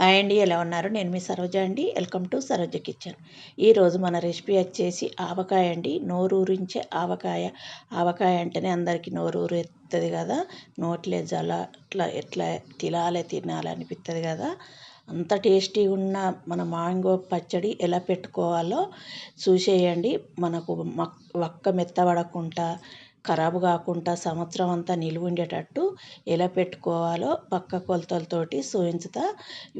Hi అండి ఎలా ఉన్నారు? నేను మీ సరోజ అండి. Welcome to Saroja kitchen. ఈరోజు మన రెసిపీ వచ్చేసి ఆవకాయ అండి. నోరూరించే ఆవకాయ. ఆవకాయ అంటేనే అందరికీ నోరూరు ఎత్తుంది కదా. నోట్లే జల ఇట్లా ఎట్లా తినాలి తినాలి అనిపిస్తుంది కదా. అంత టేస్టీగా ఉన్న మన మాంగో పచ్చడి ఎలా పెట్టుకోవాలో చూసేయండి. మనకు వక్క మెత్తబడకుండా ఖరాబు కాకుండా సంవత్సరం అంతా నిలువ ఉండేటట్టు ఎలా పెట్టుకోవాలో పక్క కొలతలతోటి చూపించుతా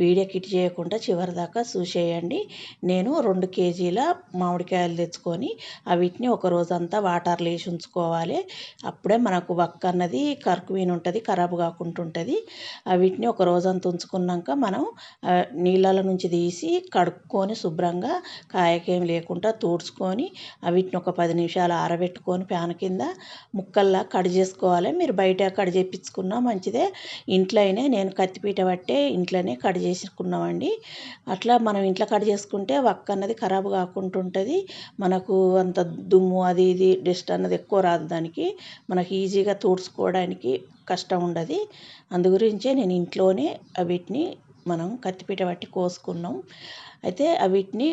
వీడియో కిట్ చేయకుండా చివరి దాకా చూసేయండి. నేను రెండు కేజీల మామిడికాయలు తెచ్చుకొని అవిటిని ఒక రోజంతా వాటర్లు వేసి ఉంచుకోవాలి. అప్పుడే మనకు వక్క అన్నది కరుకువీన్ ఉంటుంది ఖరాబు కాకుండా ఉంటుంది. అవిటిని ఒక రోజంతా ఉంచుకున్నాక మనం నీళ్ళ నుంచి తీసి కడుక్కొని శుభ్రంగా కాయకేం లేకుండా తూడ్చుకొని వీటిని ఒక పది నిమిషాలు ఆరబెట్టుకొని ప్యాన్ కింద ముక్కల్లా కట్ చేసుకోవాలి. మీరు బయట కట్ చేయించుకున్నా మంచిదే. ఇంట్లో అయినా నేను కత్తిపీట పట్టే ఇంట్లోనే కట్ చేసుకున్నామండి. అట్లా మనం ఇంట్లో కట్ చేసుకుంటే వక్క అన్నది ఖరాబ్ కాకుండా ఉంటుంది. మనకు అంత దుమ్ము అది ఇది డస్ట్ అన్నది ఎక్కువ రాదు దానికి. మనకి ఈజీగా తుడుచుకోవడానికి కష్టం ఉండదు. అందు గురించే నేను ఇంట్లోనే వీటిని మనం కత్తిపీట పట్టి కోసుకున్నాం. అయితే వీటిని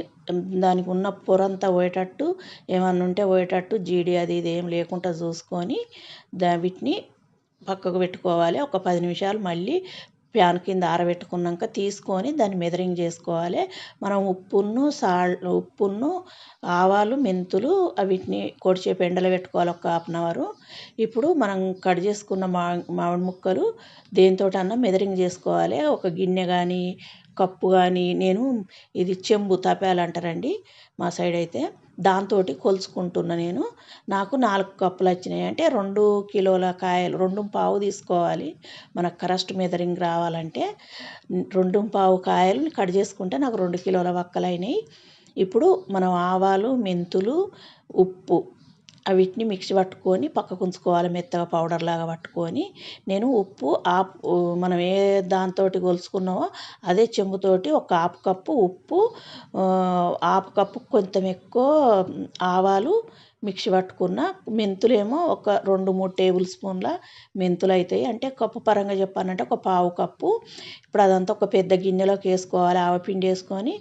దానికి ఉన్న పొరంతా పోయేటట్టు ఏమన్నా ఉంటే పోయేటట్టు జీడి అది ఇది ఏం లేకుండా చూసుకొని దా వీటిని పక్కకు పెట్టుకోవాలి. ఒక పది నిమిషాలు మళ్ళీ ప్యాన్ కింద ఆరబెట్టుకున్నాక తీసుకొని దాన్ని మెదరింగ్ చేసుకోవాలి. మనం ఉప్పును సాల్ ఉప్పును ఆవాలు మెంతులు వీటిని కొడిచేపు ఎండలో పెట్టుకోవాలి ఒక హాఫ్ అన్ అవరు. ఇప్పుడు మనం కట్ చేసుకున్న మా మామిడి ముక్కలు దేనితోటన్నా మెదరింగ్ చేసుకోవాలి. ఒక గిన్నె కానీ కప్పు కానీ నేను ఇది చెంబు తపాలు అంటారండి మా సైడ్ అయితే. దాంతో కొలుచుకుంటున్నా నేను. నాకు నాలుగు కప్పులు వచ్చినాయి. అంటే రెండు కిలోల కాయలు రెండు పావు తీసుకోవాలి. మనకు కరెస్ట్ మెదరింగ్ రావాలంటే రెండు పావు కాయలు కట్ చేసుకుంటే నాకు రెండు కిలోల వక్కలు అయినాయి ఇప్పుడు మనం ఆవాలు మెంతులు ఉప్పు వీటిని మిక్సీ పట్టుకొని పక్కకు ఉంచుకోవాలి మెత్తగా పౌడర్ లాగా పట్టుకొని. నేను ఉప్పు ఆపు మనం ఏ దాంతో కొలుసుకున్నామో అదే చెంబుతోటి ఒక హాఫ్ కప్పు ఉప్పు హాఫ్ కప్పు కొంచెం ఎక్కువ ఆవాలు మిక్సీ పట్టుకున్న మెంతులేమో ఒక రెండు మూడు టేబుల్ స్పూన్ల మెంతులు అవుతాయి అంటే కప్పు పరంగా చెప్పానంటే ఒక పావు కప్పు. ఇప్పుడు అదంతా ఒక పెద్ద గిన్నెలోకి వేసుకోవాలి. ఆవపిండి వేసుకొని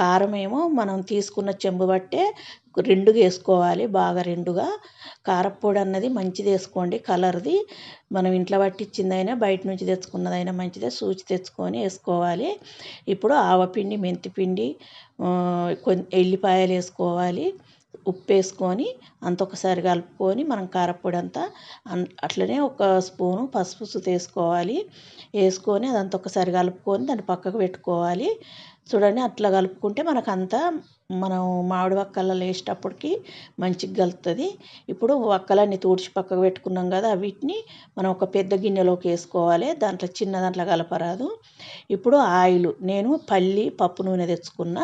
కారం ఏమో మనం తీసుకున్న చెంబు బట్టే రెండుగా వేసుకోవాలి. బాగా రెండుగా. కారప్పొడి అన్నది మంచిది వేసుకోండి. కలర్ది మనం ఇంట్లో పట్టించిందైనా బయట నుంచి తెచ్చుకున్నదైనా మంచిదే. సూచి తెచ్చుకొని వేసుకోవాలి. ఇప్పుడు ఆవపిండి మెంతిపిండి కొన్ని ఎల్లిపాయలు వేసుకోవాలి. ఉప్పు వేసుకొని అంత ఒకసారి కలుపుకొని మనం కారపొడి అంతా అట్లనే ఒక స్పూను పసుపు వేసుకోవాలి వేసుకొని అదంతా ఒకసారి కలుపుకొని దాన్ని పక్కకు పెట్టుకోవాలి. చూడండి అట్లా కలుపుకుంటే మనకు అంతా మనం మామిడి వక్కలలో వేసేటప్పటికి మంచిగా కలుస్తుంది ఇప్పుడు వక్కలన్నీ తూడ్చి పక్కకు పెట్టుకున్నాం కదా వీటిని మనం ఒక పెద్ద గిన్నెలోకి వేసుకోవాలి. దాంట్లో చిన్న దాంట్లో కలపరాదు. ఇప్పుడు ఆయిల్ నేను పల్లి పప్పు నూనె తెచ్చుకున్న.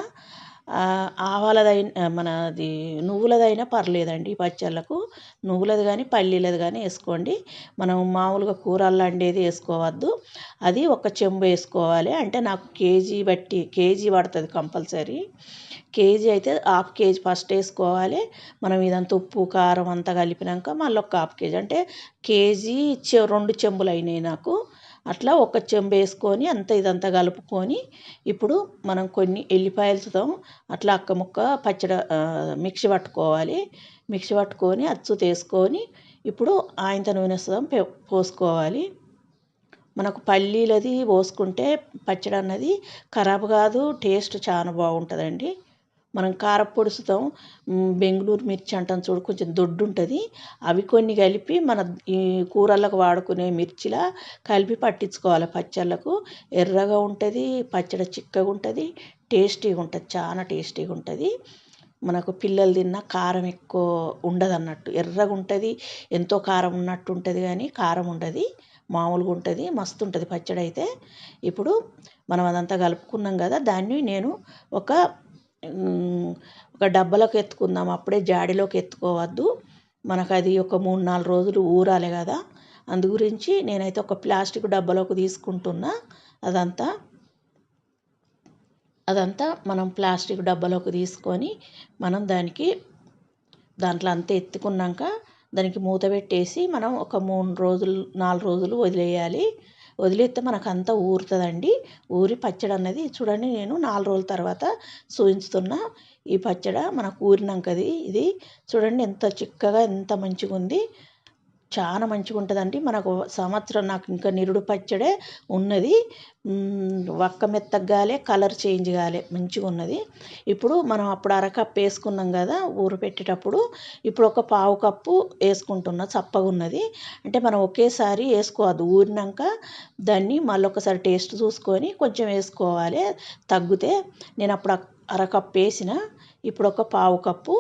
ఆవాలదైనా మనది నువ్వులదైనా పర్లేదండి పచ్చళ్ళకు. నువ్వులది కానీ పల్లీలది కానీ వేసుకోండి. మనం మామూలుగా కూరల్లో వండేది వేసుకోవద్దు. అది ఒక చెంబు వేసుకోవాలి. అంటే నాకు కేజీ బట్టి కేజీ పడుతుంది కంపల్సరీ. కేజీ అయితే హాఫ్ కేజీ ఫస్ట్ వేసుకోవాలి. మనం ఇదంతా ఉప్పు కారం అంతా కలిపినాక మళ్ళీ ఒక హాఫ్ కేజీ. అంటే కేజీ చె రెండు చెంబులు అయినాయి నాకు. అట్లా ఒక చెంబు వేసుకొని అంత ఇదంతా కలుపుకొని ఇప్పుడు మనం కొన్ని ఎల్లిపాయలతో అట్లా అక్క ముక్క పచ్చడి మిక్సీ పట్టుకోవాలి. మిక్సీ పట్టుకొని అచ్చు తీసుకొని ఇప్పుడు ఆయంత నూనె వేస్తాం పోసుకోవాలి. మనకు పల్లీలది పోసుకుంటే పచ్చడి అన్నది ఖరాబ్ కాదు టేస్ట్ చాలా బాగుంటుందండి. మనం కారపొడుస్తాం బెంగళూరు మిర్చి అంటాం చూడు కొంచెం దొడ్డు ఉంటుంది అవి కొన్ని కలిపి మన ఈ కూరలకు వాడుకునే మిర్చిలా కలిపి పట్టించుకోవాలి పచ్చళ్ళకు. ఎర్రగా ఉంటుంది పచ్చడి చిక్కగా ఉంటుంది టేస్టీగా ఉంటుంది చాలా టేస్టీగా ఉంటుంది. మనకు పిల్లలు తిన్న కారం ఎక్కువ ఉండదు అన్నట్టు ఎర్రగా ఉంటుంది ఎంతో కారం ఉన్నట్టు ఉంటుంది కానీ కారం ఉండదు మామూలుగా ఉంటుంది మస్తు ఉంటుంది పచ్చడి అయితే ఇప్పుడు మనం అదంతా కలుపుకున్నాం కదా దాన్ని నేను ఒక ఒక డబ్బాలోకి ఎత్తుకుందాం. అప్పుడే జాడీలోకి ఎత్తుకోవద్దు. మనకు అది ఒక మూడు నాలుగు రోజులు ఊరాలి కదా. అందు గురించి నేనైతే ఒక ప్లాస్టిక్ డబ్బాలోకి తీసుకుంటున్నా. అదంతా అదంతా మనం ప్లాస్టిక్ డబ్బాలోకి తీసుకొని మనం దానికి దాంట్లో అంతా ఎత్తుకున్నాక దానికి మూత పెట్టేసి మనం ఒక మూడు రోజులు నాలుగు రోజులు వదిలేయాలి. వదిలేస్తే మనకు అంతా ఊరుతుందండి. ఊరి పచ్చడి అన్నది చూడండి నేను నాలుగు రోజుల తర్వాత చూపించుతున్నా ఈ పచ్చడి మనకు ఊరినాకది ఇది. చూడండి ఎంత చిక్కగా ఎంత మంచిగా ఉంది చాలా మంచిగా ఉంటుందండి మనకు సంవత్సరం నాకు ఇంకా నిరుడు పచ్చడే ఉన్నది. వక్క మెత్తగాలే కలర్ చేంజ్ కాలే మంచిగా ఉన్నది ఇప్పుడు మనం అప్పుడు అరకప్పు వేసుకున్నాం కదా ఊరు పెట్టేటప్పుడు ఇప్పుడు ఒక పావు కప్పు వేసుకుంటున్నా చప్పగా ఉన్నది అంటే మనం ఒకేసారి వేసుకోవద్దు. ఊరినాక దాన్ని మళ్ళీ ఒకసారి టేస్ట్ చూసుకొని కొంచెం వేసుకోవాలి. తగ్గితే నేను అప్పుడు అరకప్పు వేసిన ఇప్పుడు ఒక పావు కప్పు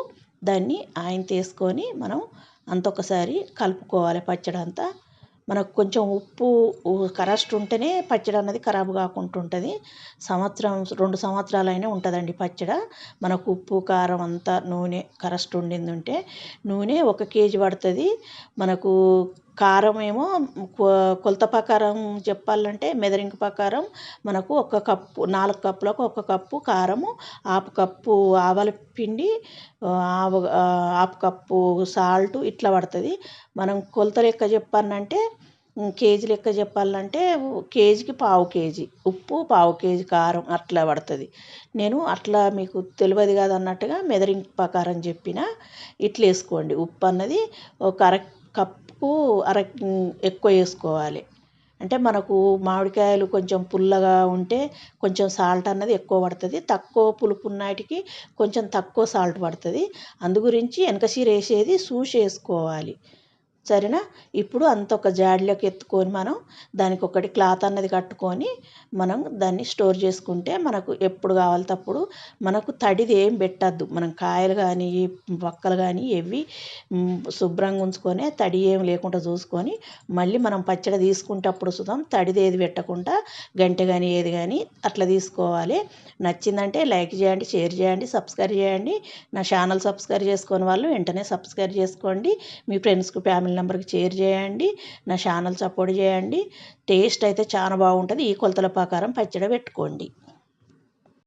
దాన్ని ఆయన తీసుకొని మనం అంత ఒకసారి కలుపుకోవాలి పచ్చడి అంతా. మనకు కొంచెం ఉప్పు కరెస్ట్ ఉంటేనే పచ్చడి అన్నది ఖరాబ్ కాకుండా ఉంటుంది. సంవత్సరం రెండు సంవత్సరాలైనా ఉంటుందండి పచ్చడి. మనకు ఉప్పు కారం అంతా నూనె కరస్ట్ ఉండింది ఉంటే నూనె ఒక కేజీ పడుతుంది. మనకు కారం ఏమో కొలత ప్రకారం చెప్పాలంటే మెదరింగ్ ప్రకారం మనకు ఒక కప్పు నాలుగు కప్పులకు ఒక కప్పు కారము హాఫ్ కప్పు ఆవాల పిండి ఆవ హాఫ్ కప్పు సాల్ట్ ఇట్లా పడుతుంది. మనం కొలత లెక్క చెప్పాలంటే కేజీ లెక్క చెప్పాలంటే కేజీకి పావు కేజీ ఉప్పు పావు కేజీ కారం అట్లా పడుతుంది. నేను అట్లా మీకు తెలియదు కాదు అన్నట్టుగా మెదరింగ్ ప్రకారం చెప్పిన ఇట్లా వేసుకోండి ఉప్పు అన్నది ఒక అర కప్ ఉప్పు అర ఎక్కువ వేసుకోవాలి. అంటే మనకు మామిడికాయలు కొంచెం పుల్లగా ఉంటే కొంచెం సాల్ట్ అన్నది ఎక్కువ పడుతుంది. తక్కువ పులుపు ఉన్నాటికి కొంచెం తక్కువ సాల్ట్ పడుతుంది. అందు గురించి వెనక సీర వేసేది చూసి వేసుకోవాలి. సరేనా? ఇప్పుడు అంత ఒక జాడీలోకి ఎత్తుకొని మనం దానికి ఒకటి క్లాత్ అన్నది కట్టుకొని మనం దాన్ని స్టోర్ చేసుకుంటే మనకు ఎప్పుడు కావాలి అప్పుడు మనకు తడిది ఏం పెట్టద్దు. మనం కాయలు కానీ వక్కలు కానీ ఇవి శుభ్రంగా ఉంచుకొని తడి ఏం లేకుండా చూసుకొని మళ్ళీ మనం పచ్చడి తీసుకుంటప్పుడు సుతం తడిది ఏది పెట్టకుండా గంటె కానీ ఏది కానీ అట్లా తీసుకోవాలి. నచ్చిందంటే లైక్ చేయండి షేర్ చేయండి సబ్స్క్రైబ్ చేయండి. నా ఛానల్ సబ్స్క్రైబ్ చేసుకొని వాళ్ళు వెంటనే సబ్స్క్రైబ్ చేసుకోండి. మీ ఫ్రెండ్స్కి ఫ్యామిలీ ఫ్యామిలీ నెంబర్కి షేర్ చేయండి నా ఛానల్ సపోర్ట్ చేయండి. టేస్ట్ అయితే చాలా బాగుంటుంది. ఈ కొలతల ప్రకారం పచ్చడి పెట్టుకోండి.